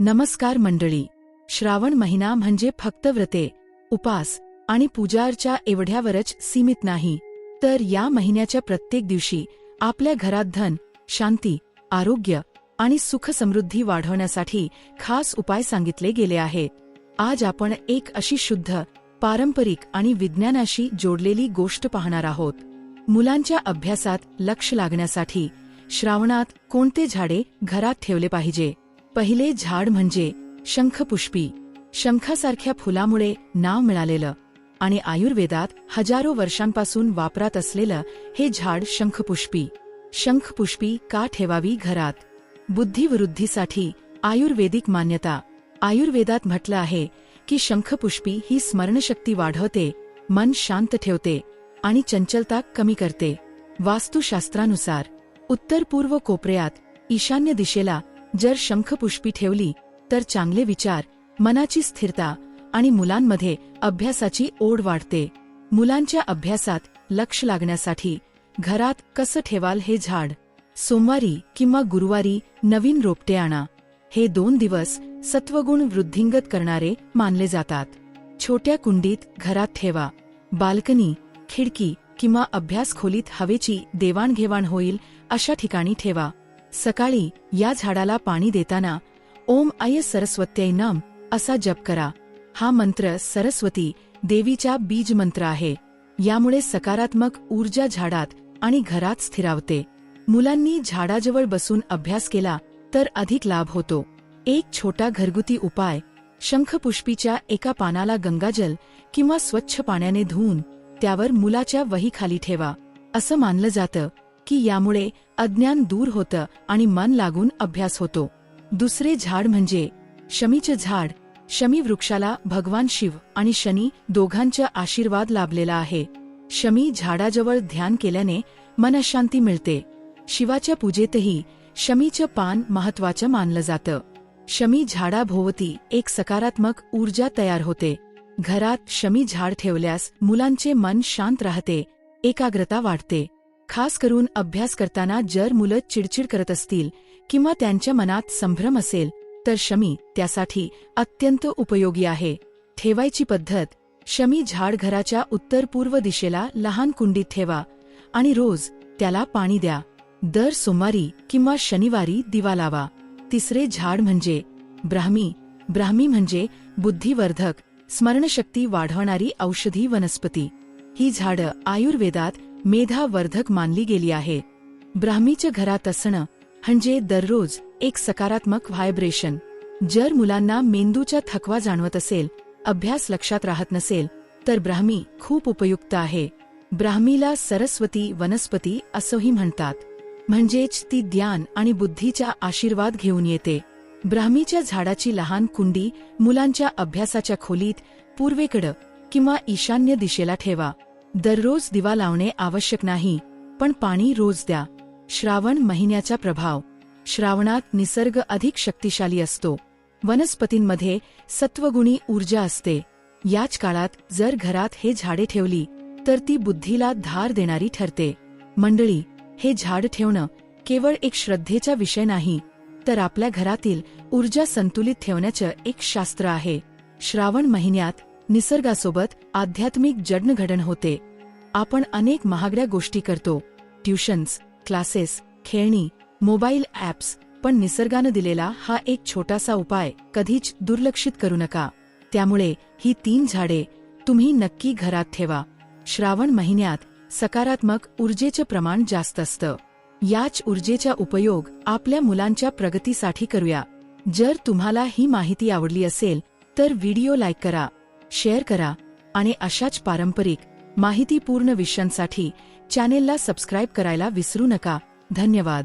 नमस्कार मंडळी. श्रावण महिना म्हणजे फक्त व्रते उपास आणि पूजार्चा एवढ्यावरच सीमित नाही. तर या महिन्याच्या प्रत्येक दिवशी आपल्या घरात धन शांती आरोग्य आणि सुखसमृद्धी वाढवण्यासाठी खास उपाय सांगितले गेले आहेत. आज आपण एक अशी शुद्ध पारंपरिक आणि विज्ञानाशी जोडलेली गोष्ट पाहणार आहोत. मुलांच्या अभ्यासात लक्ष लागण्यासाठी श्रावणात कोणते झाडे घरात ठेवले पाहिजे? पहिले झाड म्हणजे शंखपुष्पी. शंखासारख्या फुलामुळे नाव मिळालेलं आणि आयुर्वेदात हजारो वर्षांपासून वापरात असलेलं हे झाड शंखपुष्पी. शंखपुष्पी का ठेवावी घरात? बुद्धिवृद्धीसाठी आयुर्वेदिक मान्यता. आयुर्वेदात म्हटलं आहे की शंखपुष्पी ही स्मरणशक्ती वाढवते मन शांत ठेवते आणि चंचलता कमी करते. वास्तुशास्त्रानुसार उत्तर पूर्व कोपऱ्यात ईशान्य दिशेला जर शंखपुष्पी ठेवली तर चांगले विचार मनाची स्थिरता आणि मुलांमध्ये अभ्यासाची ओढ वाढते. मुलांच्या अभ्यासात लक्ष लागण्यासाठी घरात कसं ठेवाल हे झाड? सोमवारी किंवा गुरुवारी नवीन रोपटे आणा. हे दोन दिवस सत्वगुण वृद्धिंगत करणारे मानले जातात. छोट्या कुंडीत घरात ठेवा. बाल्कनी खिडकी किंवा अभ्यास खोलीत हवेची देवाणघेवाण होईल अशा ठिकाणी ठेवा. सकाळी या झाडाला पाणी देताना ओम आय सरस्वत्यै नम असा जप करा. हा मंत्र सरस्वती देवीचा बीज मंत्र आहे. यामुळे सकारात्मक ऊर्जा झाडात आणि घरात स्थिरावते. मुलांनी झाडाजवळ बसून अभ्यास केला तर अधिक लाभ होतो. एक छोटा घरगुती उपाय शंखपुष्पीच्या एका पानाला गंगाजल किंवा स्वच्छ पाण्याने धुवून त्यावर मुलाच्या वहीखाली ठेवा. असं मानलं जातं. की यामुळे अज्ञान दूर होतं आणि मन लागून अभ्यास होतो. दुसरे झाड म्हणजे शमीचं झाड. शमी वृक्षाला भगवान शिव आणि शनी दोघांचा आशीर्वाद लाभलेला आहे. शमी झाडाजवळ ध्यान केल्याने मनशांती मिळते. शिवाच्या पूजेतही शमीचं पान महत्वाचं मानलं जातं. शमी झाडाभोवती एक सकारात्मक ऊर्जा तयार होते. घरात शमी झाड ठेवल्यास मुलांचे मन शांत राहते एकाग्रता वाढते. खास करून अभ्यास करताना जर मुलं चिडचिड करत असतील किंवा त्यांच्या मनात संभ्रम असेल तर शमी त्यासाठी अत्यंत उपयोगी आहे. ठेवायची पद्धत शमी झाड घराच्या उत्तर पूर्व दिशेला लहान कुंडीत ठेवा आणि रोज त्याला पाणी द्या. दर सोमवारी किंवा शनिवारी दिवा लावा. तिसरे झाड म्हणजे ब्राह्मी. ब्राह्मी म्हणजे बुद्धिवर्धक स्मरणशक्ती वाढवणारी औषधी वनस्पती. ही झाडं आयुर्वेदात मेधावर्धक मानली गेली आहे. ब्राह्मीच्या घरात असणं म्हणजे दररोज एक सकारात्मक व्हायब्रेशन. जर मुलांना मेंदूचा थकवा जाणवत असेल अभ्यास लक्षात राहत नसेल तर ब्राह्मी खूप उपयुक्त आहे. ब्राह्मीला सरस्वती वनस्पती असंही म्हणतात. म्हणजेच ती ज्ञान आणि बुद्धीचा आशीर्वाद घेऊन येते. ब्राह्मीच्या झाडाची लहान कुंडी मुलांच्या अभ्यासाच्या खोलीत पूर्वेकडं किंवा ईशान्य दिशेला ठेवा. दररोज दिवा लावणे आवश्यक नाही पण पाणी रोज द्या. श्रावण महिन्याचा प्रभाव. श्रावणात निसर्ग अधिक शक्तिशाली असतो. वनस्पतींमध्ये सत्वगुणी ऊर्जा असते. याच काळात जर घरात हे झाडे ठेवली तर ती बुद्धीला धार देणारी ठरते. मंडळी हे झाड ठेवणं केवळ एक श्रद्धेचा विषय नाही तर आपल्या घरातील ऊर्जा संतुलित ठेवण्याचं एक शास्त्र आहे. श्रावण महिन्यात निसर्गासोबत आध्यात्मिक जडणघडण होते. आपण अनेक महागड्या गोष्टी करतो. ट्युशन्स क्लासेस खेळणी मोबाईल ॲप्स पण निसर्गानं दिलेला हा एक छोटासा उपाय कधीच दुर्लक्षित करू नका. त्यामुळे ही तीन झाडे तुम्ही नक्की घरात ठेवा. श्रावण महिन्यात सकारात्मक ऊर्जेचं प्रमाण जास्त असतं. याच ऊर्जेचा उपयोग आपल्या मुलांच्या प्रगतीसाठी करूया. जर तुम्हाला ही माहिती आवडली असेल तर व्हिडिओ लाईक करा. शेअर करा आणि अशाच पारंपरिक माहितीपूर्ण विषयांसाठी चॅनेलला सबस्क्राईब करायला विसरू नका. धन्यवाद.